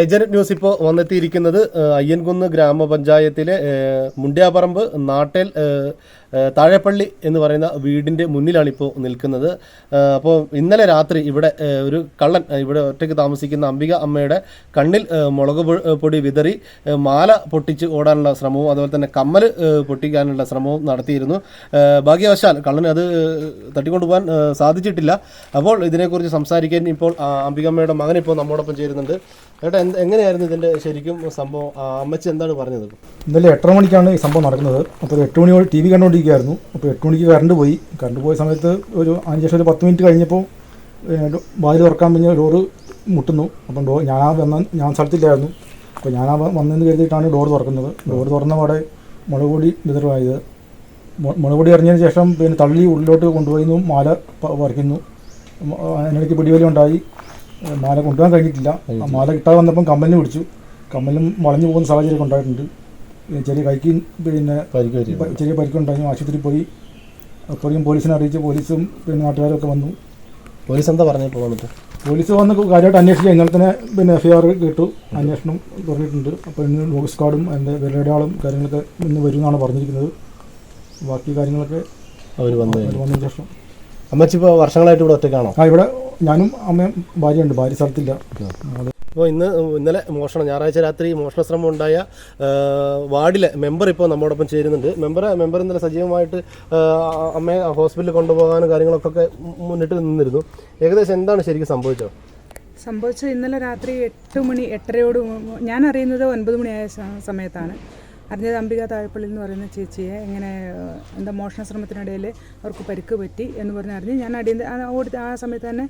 Agent news ഇപ്പോൾ വന്നെത്തിയിരിക്കുന്നത് അയ്യൻകുന്ന് ഗ്രാമപഞ്ചായത്തിലെ മുണ്ടിയാപറമ്പ് നാട്ടേൽ താഴെപ്പള്ളി എന്ന് പറയുന്ന വീടിന്റെ മുന്നിലാണ് ഇപ്പോൾ നിൽക്കുന്നത്. അപ്പോൾ ഇന്നലെ രാത്രി ഇവിടെ ഒരു കള്ളൻ ഇവിടെ ഒറ്റയ്ക്ക് താമസിക്കുന്ന അംബിക അമ്മയുടെ കണ്ണിൽ മുളക് പൊടി വിതറി മാല പൊട്ടിച്ച് ഓടാനുള്ള ശ്രമവും അതുപോലെ തന്നെ കമ്മൽ പൊട്ടിക്കാനുള്ള ശ്രമവും നടത്തിയിരുന്നു. ഭാഗ്യവശാൽ കള്ളന് അത് തട്ടിക്കൊണ്ടുപോകാൻ സാധിച്ചിട്ടില്ല. അപ്പോൾ ഇതിനെക്കുറിച്ച് സംസാരിക്കാൻ ഇപ്പോൾ അംബിക അംബികമ്മയുടെ മകൻ ഇപ്പോൾ നമ്മോടൊപ്പം ചേരുന്നുണ്ട്. എന്ത് എങ്ങനെയായിരുന്നു ഇതിന്റെ ശരിക്കും സംഭവം? അമ്മച്ചി എന്താണ് പറഞ്ഞത്? ഇന്നലെ എട്ടര മണിക്കാണ് ഈ സംഭവം നടക്കുന്നത്. അപ്പോൾ എട്ട് മണി ടി വി കണ്ടുകൊണ്ടിരിക്കുകയായിരുന്നു അപ്പോൾ എട്ട് മണിക്ക് കറണ്ട് പോയി. കറണ്ട് പോയ സമയത്ത് ഒരു അഞ്ച് ശേഷം ഒരു പത്ത് മിനിറ്റ് കഴിഞ്ഞപ്പോൾ വാതിൽ തുറക്കാൻ പിന്നെ ഡോറ് മുട്ടുന്നു. അപ്പം ഡോർ ഞാൻ വന്ന ഞാൻ സ്ഥലത്തില്ലായിരുന്നു. അപ്പോൾ ഞാൻ വന്നെന്ന് കരുതിയിട്ടാണ് ഡോർ തുറക്കുന്നത്. ഡോർ തുറന്ന പാടെ മുളക് പൊടി വിതറുമായത് മുളക് പൊടി ശേഷം പിന്നെ തള്ളി ഉള്ളിലോട്ട് കൊണ്ടുപോയി മാല പറിക്കുന്നു. അതിനിടയ്ക്ക് പിടിവലി ഉണ്ടായി. മാല കൊണ്ടുപോകാൻ കഴിഞ്ഞിട്ടില്ല. ആ മാല കിട്ടാതെ വന്നപ്പം കമ്മലിന് പിടിച്ചു. കമ്മലും വളഞ്ഞു പോകുന്ന സാഹചര്യം ഉണ്ടായിട്ടുണ്ട്. ചെറിയ കൈക്ക് പിന്നെ ചെറിയ പരിക്കുണ്ടായിരുന്നു ആശുപത്രിയിൽ പോയി. അപ്പോഴും പോലീസിനെ അറിയിച്ച് പോലീസും പിന്നെ നാട്ടുകാരൊക്കെ വന്നു. പോലീസ് എന്താ പറഞ്ഞു പോകുന്നത് പോലീസ് വന്ന് കാര്യമായിട്ട് അന്വേഷിക്കുക ഇന്നലെ തന്നെ പിന്നെ എഫ് ഐ ആർ കേട്ടു. അന്വേഷണം പറഞ്ഞിട്ടുണ്ട്. അപ്പോൾ ഇന്ന് നോട്ടീസ് കാർഡും അതിന്റെ വിരലടയാളം കാര്യങ്ങളൊക്കെ ഇന്ന് വരുമെന്നാണ് പറഞ്ഞിരിക്കുന്നത്. ബാക്കി കാര്യങ്ങളൊക്കെ അവർ വന്നു വന്നതിന് ശേഷം. അമ്മച്ചിപ്പോൾ വർഷങ്ങളായിട്ട് ഇവിടെ ഒറ്റയ്ക്കാണോ? ആ ഇവിടെ ഞാനും അമ്മയും ഭാര്യയുണ്ട്. ഭാര്യ സ്ഥലത്തില്ല. അത്. അപ്പോൾ ഇന്ന് ഇന്നലെ മോഷണം ഞായറാഴ്ച രാത്രി മോഷണ ശ്രമം ഉണ്ടായ വാർഡിലെ മെമ്പർ ഇപ്പോൾ നമ്മോടൊപ്പം ചേരുന്നുണ്ട്. മെമ്പർ മെമ്പർ ഇന്നലെ സജീവമായിട്ട് അമ്മയെ ഹോസ്പിറ്റലിൽ കൊണ്ടുപോകാനും കാര്യങ്ങളൊക്കെ മുന്നിട്ട് നിന്നിരുന്നു. ഏകദേശം എന്താണ് ശരിക്കും സംഭവിച്ചത്? സംഭവിച്ചത് ഇന്നലെ രാത്രി എട്ട് മണി എട്ടരയോട് ഞാൻ അറിയുന്നത് ഒൻപത് മണിയായ സമയത്താണ്. അറിഞ്ഞത് അംബിക താഴപ്പള്ളി എന്ന് പറയുന്ന ചേച്ചിയെ ഇങ്ങനെ എന്താ മോഷണ ശ്രമത്തിനിടയിൽ അവർക്ക് പരിക്ക് പറ്റി എന്ന് പറഞ്ഞ് അറിഞ്ഞ് ഞാൻ ആ ഓടി ആ സമയത്ത് തന്നെ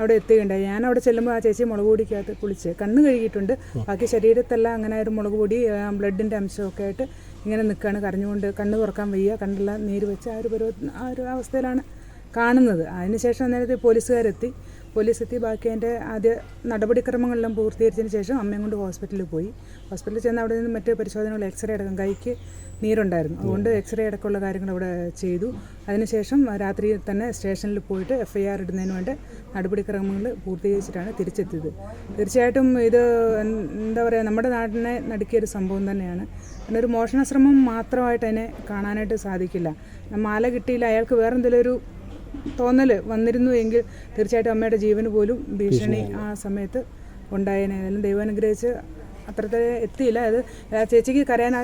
അവിടെ എത്തുകയുണ്ടായി. ഞാൻ അവിടെ ചെല്ലുമ്പോൾ ആ ചേച്ചി മുളക് പൊടിക്കകത്ത് കുളിച്ച് കണ്ണ് കഴുകിയിട്ടുണ്ട്. ബാക്കി ശരീരത്തെല്ലാം അങ്ങനെ ഒരു മുളക് പൊടി ബ്ലഡിന്റെ അംശമൊക്കെ ആയിട്ട് ഇങ്ങനെ നിൽക്കുകയാണ്. കരഞ്ഞുകൊണ്ട് കണ്ണ് തുറക്കാൻ വയ്യ കണ്ണെല്ലാം നീര് വെച്ച് ആ ഒരു പരുവ ആ ഒരു അവസ്ഥയിലാണ് കാണുന്നത്. അതിനുശേഷം നേരത്തെ പോലീസുകാരെത്തി. പോലീസ് എത്തി ബാക്കി അതിന്റെ ആദ്യ നടപടിക്രമങ്ങളെല്ലാം പൂർത്തീകരിച്ചതിന് ശേഷം അമ്മയും കൊണ്ട് ഹോസ്പിറ്റലിൽ പോയി. ഹോസ്പിറ്റലിൽ ചെന്ന് അവിടെ നിന്ന് മറ്റ് പരിശോധനകൾ എക്സ്റേ അടക്കം കൈക്ക് നീരുണ്ടായിരുന്നു. അതുകൊണ്ട് എക്സ്റേ അടക്കമുള്ള കാര്യങ്ങൾ അവിടെ ചെയ്തു. അതിനുശേഷം രാത്രി തന്നെ സ്റ്റേഷനിൽ പോയിട്ട് എഫ് ഐ ആർ ഇടുന്നതിന് വേണ്ടി നടപടിക്രമങ്ങൾ പൂർത്തീകരിച്ചിട്ടാണ് തിരിച്ചെത്തിയത്. തീർച്ചയായിട്ടും ഇത് എന്താ പറയുക നമ്മുടെ നാടിനെ നടുക്കിയ ഒരു സംഭവം തന്നെയാണ്. ഒരു മോഷണശ്രമം മാത്രമായിട്ട് അതിനെ കാണാനായിട്ട് സാധിക്കില്ല. മാല കിട്ടിയില്ല അയാൾക്ക് വേറെന്തെങ്കിലും ഒരു തോന്നൽ വന്നിരുന്നു എങ്കിൽ തീർച്ചയായിട്ടും അമ്മയുടെ ജീവന് പോലും ഭീഷണി ആ സമയത്ത് ഉണ്ടായേനെ. ഏതായാലും ദൈവം അനുഗ്രഹിച്ച് അത്രത്തെ എത്തിയില്ല. അത് ചേച്ചിക്ക് കരയാൻ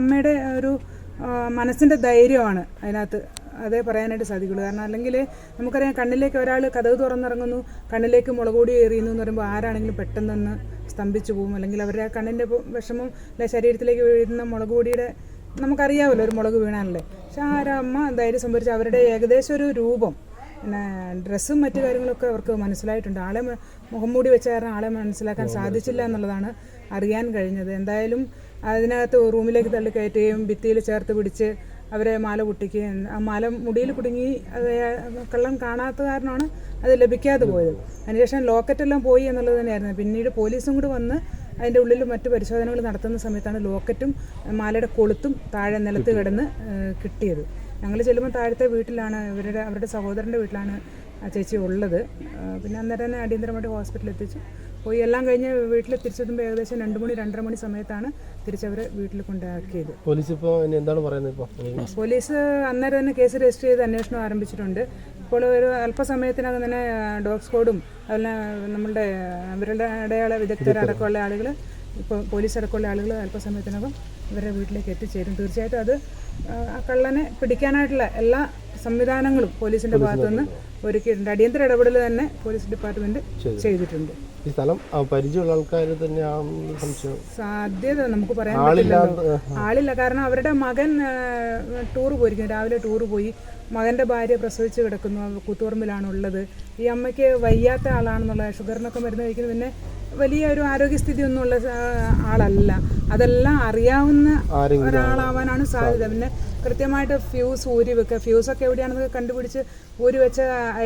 അമ്മയുടെ ഒരു മനസ്സിന്റെ ധൈര്യമാണ് അതിനകത്ത്. അതേ പറയാനായിട്ട് സാധിക്കുള്ളൂ. കാരണം അല്ലെങ്കിൽ നമുക്കറിയാം കണ്ണിലേക്ക് ഒരാൾ കഥവ് തുറന്നിറങ്ങുന്നു കണ്ണിലേക്ക് മുളകൂടി എറിയുന്നു എന്ന് പറയുമ്പോൾ ആരാണെങ്കിലും പെട്ടെന്നൊന്ന് സ്തംഭിച്ചു പോകും. അല്ലെങ്കിൽ അവരുടെ ആ കണ്ണിന്റെ വിഷമം അല്ലെ ശരീരത്തിലേക്ക് വീഴുന്ന മുളക് പൊടിയുടെ നമുക്കറിയാമല്ലോ ഒരു മുളക് വീണാലല്ലേ. പക്ഷെ ആ ഒരു അമ്മ ധൈര്യം സംഭരിച്ച് അവരുടെ ഏകദേശം ഒരു രൂപം. പിന്നെ ഡ്രസ്സും മറ്റു കാര്യങ്ങളൊക്കെ അവർക്ക് മനസ്സിലായിട്ടുണ്ട്. ആളെ മുഖം മൂടി വെച്ച കാരണം ആളെ മനസ്സിലാക്കാൻ സാധിച്ചില്ല എന്നുള്ളതാണ് അറിയാൻ കഴിഞ്ഞത്. എന്തായാലും അതിനകത്ത് റൂമിലേക്ക് തള്ളി കയറ്റുകയും ഭിത്തിയിൽ ചേർത്ത് പിടിച്ച് അവരെ മാല പൊട്ടിക്കുകയും ആ മാല മുടിയിൽ കുടുങ്ങി അത് കള്ളം കാണാത്ത കാരണമാണ് അത് ലഭിക്കാതെ പോയത്. അതിനുശേഷം ലോക്കറ്റെല്ലാം പോയി എന്നുള്ളത് തന്നെയായിരുന്നു. പിന്നീട് പോലീസും കൂടി വന്ന് അതിന്റെ ഉള്ളിൽ മറ്റു പരിശോധനകൾ നടത്തുന്ന സമയത്താണ് ലോക്കറ്റും മാലയുടെ കൊളുത്തും താഴെ നിലത്ത് കിടന്ന് കിട്ടിയത്. ഞങ്ങൾ ചെല്ലുമ്പോൾ താഴത്തെ വീട്ടിലാണ് ഇവരുടെ അവരുടെ സഹോദരന്റെ വീട്ടിലാണ് ആ ചേച്ചി ഉള്ളത്. പിന്നെ അന്നേരം തന്നെ അടിയന്തരമായിട്ട് ഹോസ്പിറ്റലിൽ എത്തിച്ചു. പോയി എല്ലാം കഴിഞ്ഞ് വീട്ടിൽ തിരിച്ചെത്തുമ്പോൾ ഏകദേശം രണ്ട് മണി രണ്ടര മണി സമയത്താണ് തിരിച്ചവരെ വീട്ടിൽ കൊണ്ടാക്കിയത്. പോലീസ് ഇപ്പോൾ എന്താണ് പറയുന്നത് ഇപ്പോൾ? പോലീസ് അന്നേരം തന്നെ കേസ് രജിസ്റ്റർ ചെയ്ത് അന്വേഷണം ആരംഭിച്ചിട്ടുണ്ട്. ഇപ്പോൾ ഒരു അല്പസമയത്തിനകം തന്നെ ഡോഗ് സ്ക്വാഡും അതുപോലെ നമ്മളുടെ അവരുടെ അടയാള വിദഗ്ധരടക്കമുള്ള ആളുകൾ ഇപ്പോൾ പോലീസ് അടക്കമുള്ള ആളുകൾ അല്പസമയത്തിനകം ഇവരുടെ വീട്ടിലേക്ക് എത്തിച്ചേരും. തീർച്ചയായിട്ടും അത് ആ, കള്ളനെ പിടിക്കാനായിട്ടുള്ള എല്ലാ സംവിധാനങ്ങളും പോലീസിന്റെ ഭാഗത്തുനിന്ന് ഒരുക്കിയിട്ടുണ്ട്. അടിയന്തര ഇടപെടൽ തന്നെ പോലീസ് ഡിപ്പാർട്ട്മെന്റ് ചെയ്തിട്ടുണ്ട്. ഈ സ്ഥലം പരിചയമുള്ള ആൾക്കാർ തന്നെയാണ് സാധ്യത നമുക്ക് പറയാൻ പറ്റില്ല ആളില്ല. കാരണം അവരുടെ മകൻ ടൂർ പോയിരിക്കുന്നു. രാവിലെ ടൂർ പോയി. മകന്റെ ഭാര്യ പ്രസവിച്ച് കിടക്കുന്നു. കൂത്തുപറമ്പിലാണ് ഉള്ളത് ഈ അമ്മയ്ക്ക് വയ്യാത്ത ആളാണെന്നുള്ള ഷുഗറിനൊക്കെ മരുന്ന് കഴിക്കുന്നത് പിന്നെ വലിയ ഒരു ആരോഗ്യസ്ഥിതി ഒന്നുമുള്ള ആളല്ല. അതെല്ലാം അറിയാവുന്ന ഒരാളാവാനാണ് സാധ്യത. പിന്നെ കൃത്യമായിട്ട് ഫ്യൂസ് ഊരി വെക്കുക. ഫ്യൂസൊക്കെ എവിടെയാണെന്ന് കണ്ടുപിടിച്ച് ഊരി വെച്ച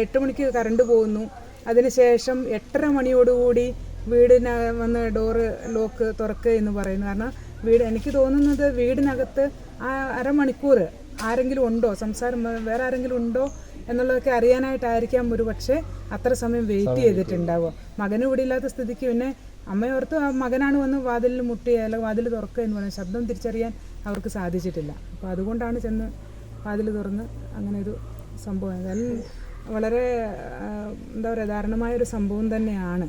എട്ട് മണിക്ക് കറണ്ട് പോകുന്നു. അതിനുശേഷം എട്ടര മണിയോടുകൂടി വീടിന വന്ന് ഡോറ് ലോക്ക് തുറക്കുക എന്ന് പറയുന്നു. കാരണം വീട് എനിക്ക് തോന്നുന്നത് വീടിനകത്ത് ആ അരമണിക്കൂർ ആരെങ്കിലും ഉണ്ടോ? സംസാരം വേറെ ആരെങ്കിലും ഉണ്ടോ? എന്നുള്ളതൊക്കെ അറിയാനായിട്ടായിരിക്കാം ഒരു പക്ഷേ അത്ര സമയം വെയിറ്റ് ചെയ്തിട്ടുണ്ടാവുക. മകനും ഇവിടെ ഇല്ലാത്ത സ്ഥിതിക്ക് പിന്നെ അമ്മയോർത്ത് ആ മകനാണ് വന്ന് വാതിലിൽ മുട്ടിയ അല്ലെങ്കിൽ വാതിൽ തുറക്കുക എന്ന് പറയുന്നത് ശബ്ദം തിരിച്ചറിയാൻ അവർക്ക് സാധിച്ചിട്ടില്ല. അപ്പോൾ അതുകൊണ്ടാണ് ചെന്ന് വാതിൽ തുറന്ന് അങ്ങനെ ഒരു സംഭവം. എന്തായാലും വളരെ എന്താ പറയുക ദാരുണമായൊരു സംഭവം തന്നെയാണ്.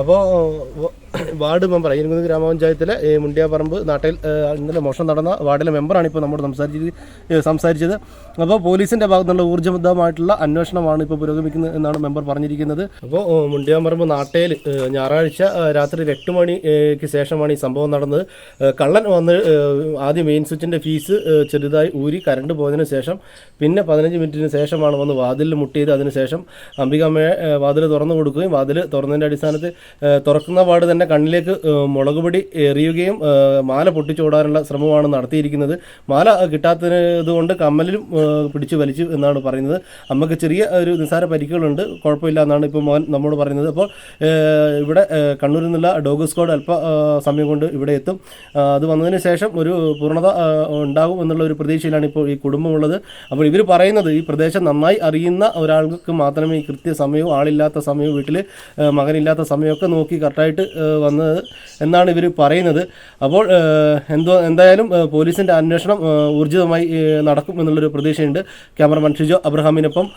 അപ്പോൾ വാർഡ് മെമ്പർ അയ്യൻകുന്ന് ഗ്രാമപഞ്ചായത്തിലെ മുണ്ടിയാപ്പറമ്പ് നാട്ടിൽ ഇന്നലെ മോഷണം നടന്ന വാർഡിലെ മെമ്പറാണ് ഇപ്പോൾ നമ്മോട് സംസാരിച്ചത് സംസാരിച്ചത്. അപ്പോൾ പോലീസിന്റെ ഭാഗത്തു നിന്നുള്ള ഊർജബദ്ധമായിട്ടുള്ള അന്വേഷണമാണ് ഇപ്പോൾ പുരോഗമിക്കുന്നത് എന്നാണ് മെമ്പർ പറഞ്ഞിരിക്കുന്നത്. അപ്പോൾ മുണ്ടിയാമ്പറമ്പ് നാട്ടയിൽ ഞായറാഴ്ച രാത്രി എട്ട് മണിക്ക് ശേഷമാണ് ഈ സംഭവം നടന്നത്. കള്ളൻ വന്ന് ആദ്യം മെയിൻ സ്വിച്ചിന്റെ ഫീസ് ചെറുതായി ഊരി കറണ്ട് പോയതിനു ശേഷം പിന്നെ പതിനഞ്ച് മിനിറ്റിന് ശേഷമാണ് വന്ന് വാതിലിൽ മുട്ടിയത്. അതിനുശേഷം അംബികാമ്മയെ വാതിൽ തുറന്നു കൊടുക്കുകയും വാതിൽ തുറന്നതിന്റെ അടിസ്ഥാനത്തിൽ തുറക്കുന്ന പാട് തന്നെ കണ്ണിലേക്ക് മുളക് പൊടി എറിയുകയും മാല പൊട്ടിച്ചോടാനുള്ള ശ്രമമാണ് നടത്തിയിരിക്കുന്നത്. മാല കിട്ടാത്തത് കൊണ്ട് കമ്മലിലും പിടിച്ചു വലിച്ചു എന്നാണ് പറയുന്നത്. അമ്മയ്ക്ക് ചെറിയ ഒരു നിസ്സാര പരിക്കുകളുണ്ട്. കുഴപ്പമില്ല എന്നാണ് ഇപ്പോൾ മോൻ നമ്മോട് പറയുന്നത്. അപ്പോൾ ഇവിടെ കണ്ണൂരിൽ നിന്നുള്ള ഡോഗ് സ്ക്വാഡ് അല്പ സമയം കൊണ്ട് ഇവിടെ എത്തും. അത് വന്നതിന് ശേഷം ഒരു പൂർണത ഉണ്ടാകും എന്നുള്ള ഒരു പ്രതീക്ഷയിലാണ് ഇപ്പോൾ ഈ കുടുംബമുള്ളത്. അപ്പോൾ ഇവർ പറയുന്നത് ഈ പ്രദേശം നന്നായി അറിയുന്ന ഒരാൾക്ക് മാത്രമേ ഈ കൃത്യസമയവും ആളില്ലാത്ത സമയവും വീട്ടിൽ മകനില്ലാത്ത സമയമൊക്കെ നോക്കി കറക്റ്റായിട്ട് വന്നത് എന്നാണ് ഇവർ പറയുന്നത്. അപ്പോൾ എന്തോ എന്തായാലും പോലീസിന്റെ അന്വേഷണം ഊർജിതമായി നടക്കും എന്നുള്ളൊരു പ്രതീക്ഷയുണ്ട്. ക്യാമറമാൻ ഷിജോ അബ്രഹാമിനൊപ്പം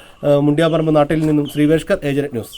മുണ്ടിയാപറമ്പ് നാട്ടിൽ നിന്നും ശ്രീവേഷ്കർ ഏജന്റ് ന്യൂസ്.